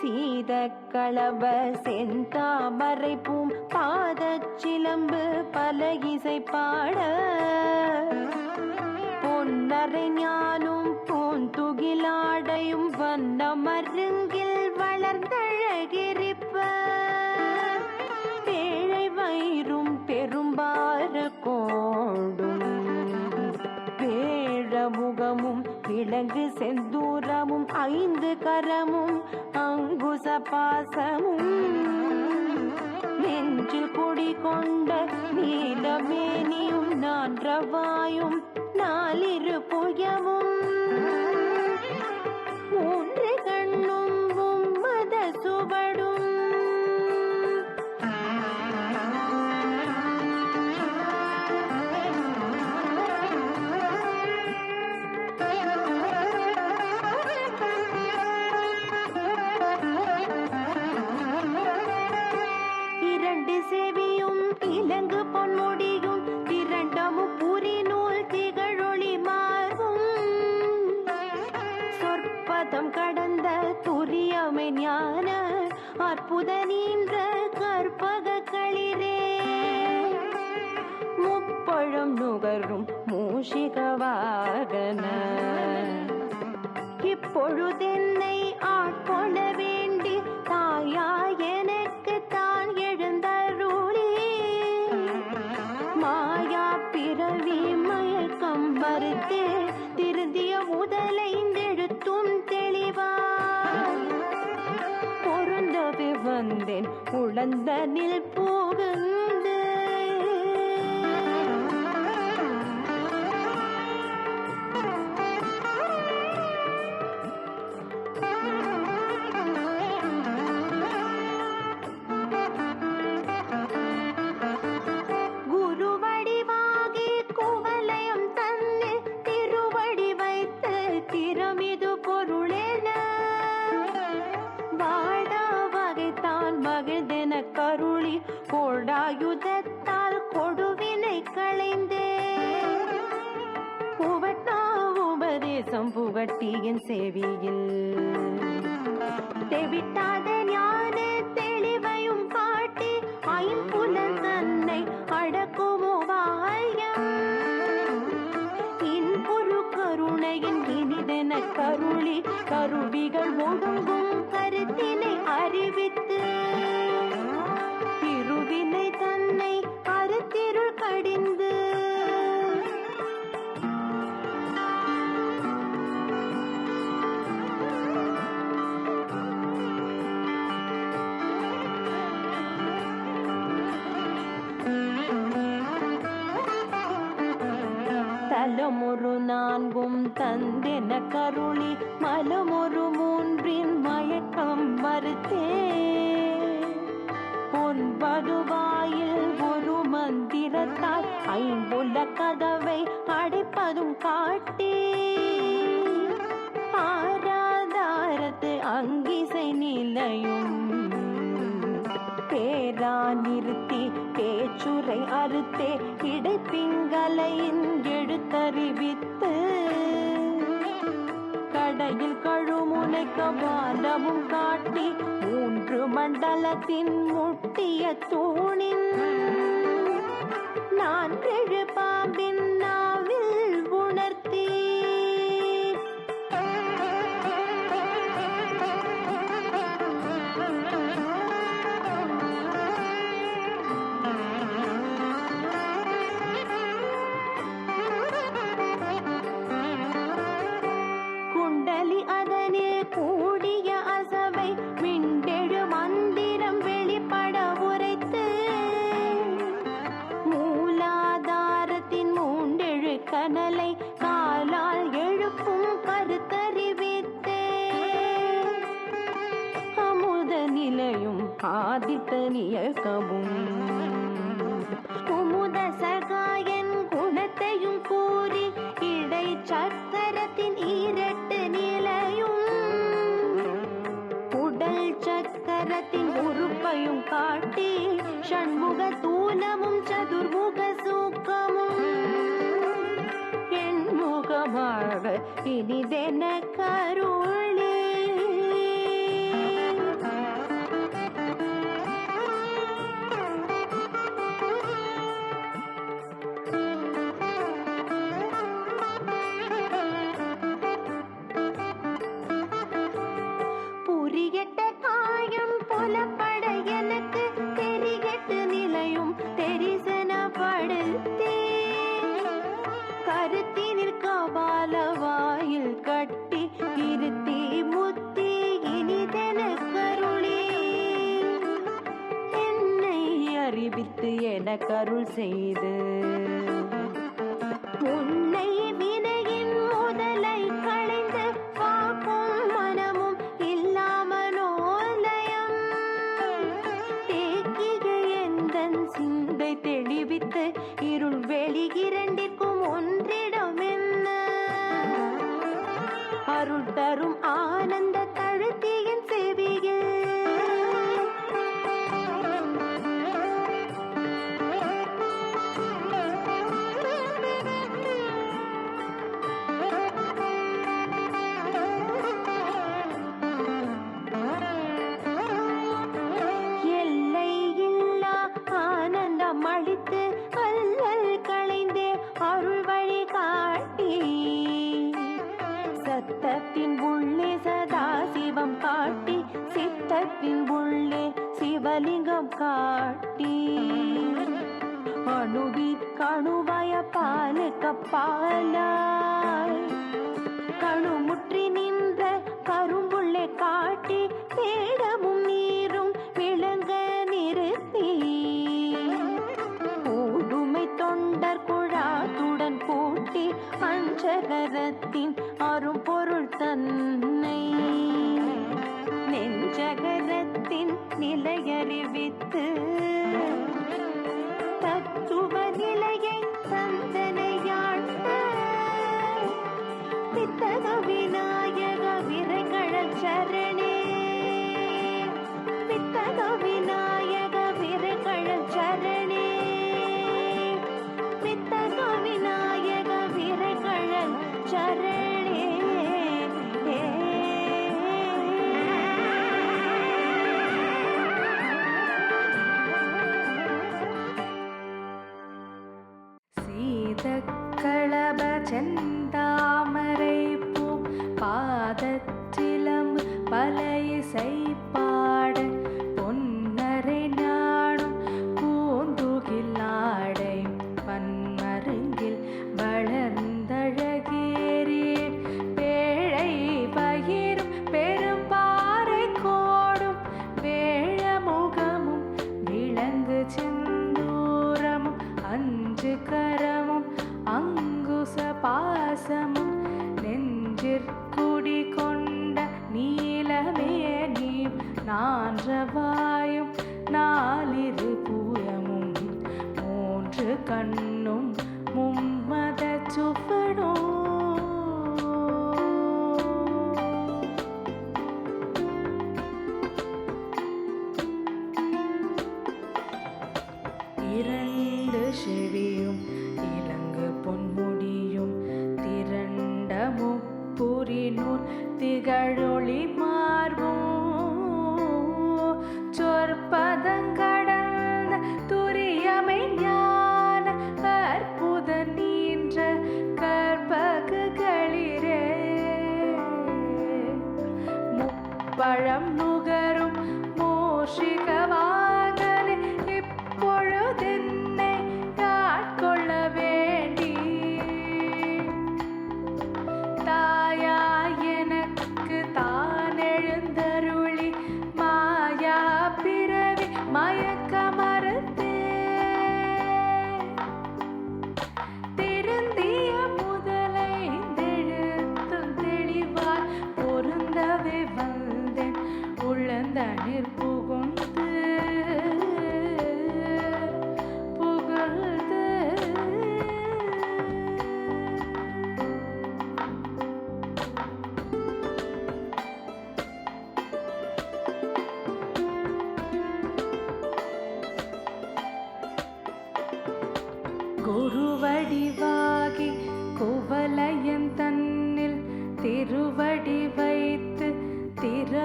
சீத களப செந்தாமரை பூம் பாதச்சிலம்பு பல இசை பாட. பொன்னரை ஞானும் பூந்துகிலாடையும் வந்த மருங்கில் வளர்ந்தழகிரிப்ப. பேழை வயிறும் பெரும்பாறு கோடும். வேழ முகமும் விலங்கு செந்தூரமும் ஐந்து கரமும் பாச பாசமும் நெஞ்சில் குடி கொண்ட நீலமேனியும் நான்றவாயும் நாலிரு புயமும் அற்புத நீன்ற வந்தேன் என் செவியில். தெவிட்டாத ஞான தெளிவையும் காட்டி ஐம்புலன் தன்னை அடக்குமோ வாயம். இன்புரு கருணையின் இனிதென கருளி கருவிகள் ஒடுங்கும் கருளி மலமொரு மூன்றின் மயக்கம் மறுத்தே ஒன்பது வாயில் ஒரு மந்திரத்தால் ஐம்புல கதவை அடைப்பதும் காட்டி. ஆராதாரத்து அங்கிசை நிலையும். பேரா நிறுத்தி பேச்சுரை அறுத்தே. இடைப்பிங்கலையின் எழுத்தறிவித்து கடையில் கழுமுனை கபாலமும் காட்டி மூன்று மண்டலத்தின் முட்டிய தூணின் நான் கெழு பாம்பின் ஆதித்த நியக்கமும் குமுத சகாயன் குணத்தையும் கூறி இடை சக்கரத்தின் இரட்டு நிலையும். உடல் சக்கரத்தின் உறுப்பையும் காட்டி ஷண்முக தூலமும் சதுர்முக சூக்கமும். என் முகமாக இனிதென கருள் பார்த்து என கருள் செய்து சிங்கத்தின் உள்ளே சிவலிங்கம் காட்டி அணுவிற்கணுவய பாலுக்கப்பாலாய் கணுமுற்றி நின்ற கரும்புள்ளை காட்டி தேடமும் நீரும் விளங்க நிறுத்தி. கூடுமை தொண்டர் குழாத்துடன் கூட்டி அஞ்சகரத்தின் அரும்பொருள் தன் நிலை चंद பழம் நுகரும் மோஷிக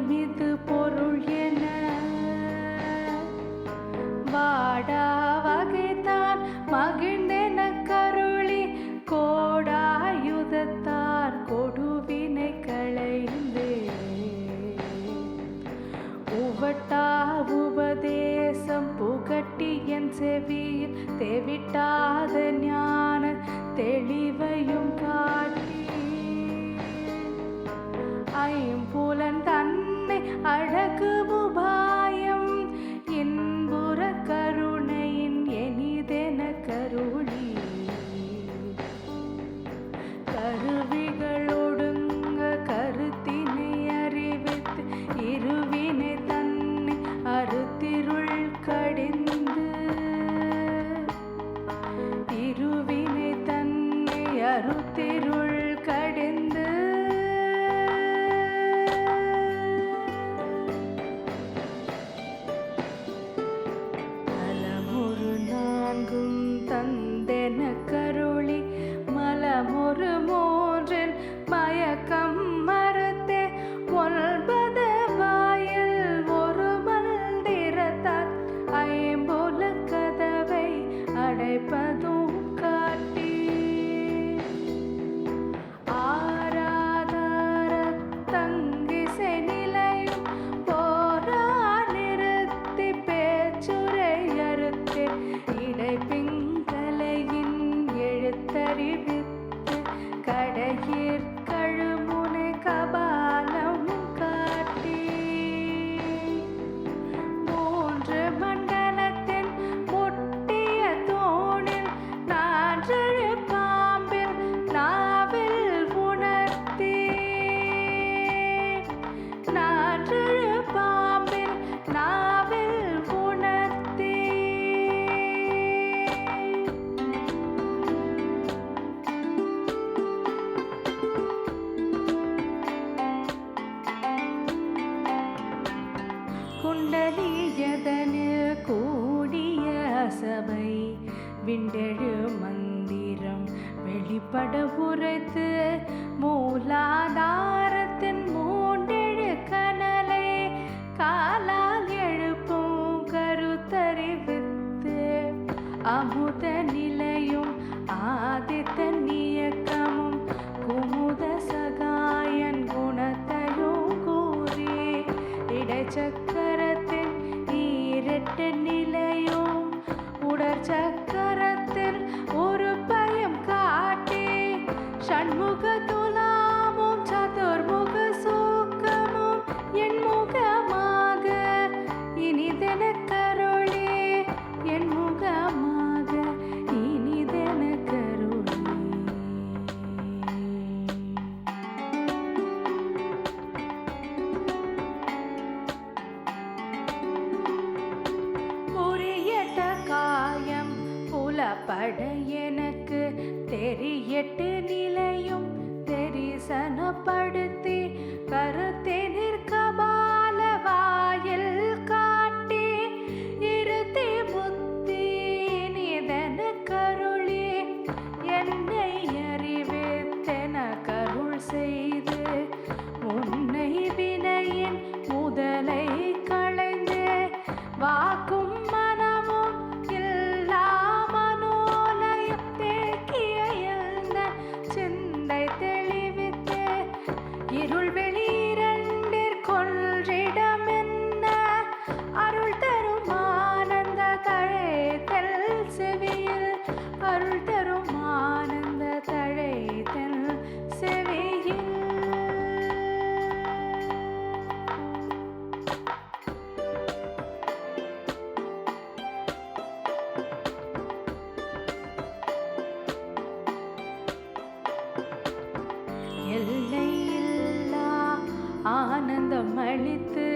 உலகமிது பொருள் என. வாடா வகைத்தான் மகிழ்ந்தென கருளி கோடாயுதத்தார் கொடுவினை களைந்தே உவட்டா உபதேசம் புகட்டி என் செவியில் தெவிட்டாத ஞான தெளிவையும் காட்டி. ஐம்புலன் அழகு முபா கொன்றிட ஆனந்தம் அளித்து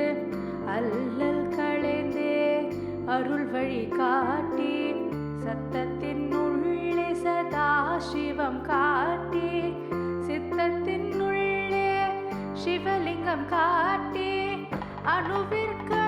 அல்லல் களைந்தே அருள் வழி காட்டி சத்தத்தின் உள்ளே சதா சிவம் காட்டி சித்தத்தின் உள்ளே சிவலிங்கம் காட்டி அணுவிற்கு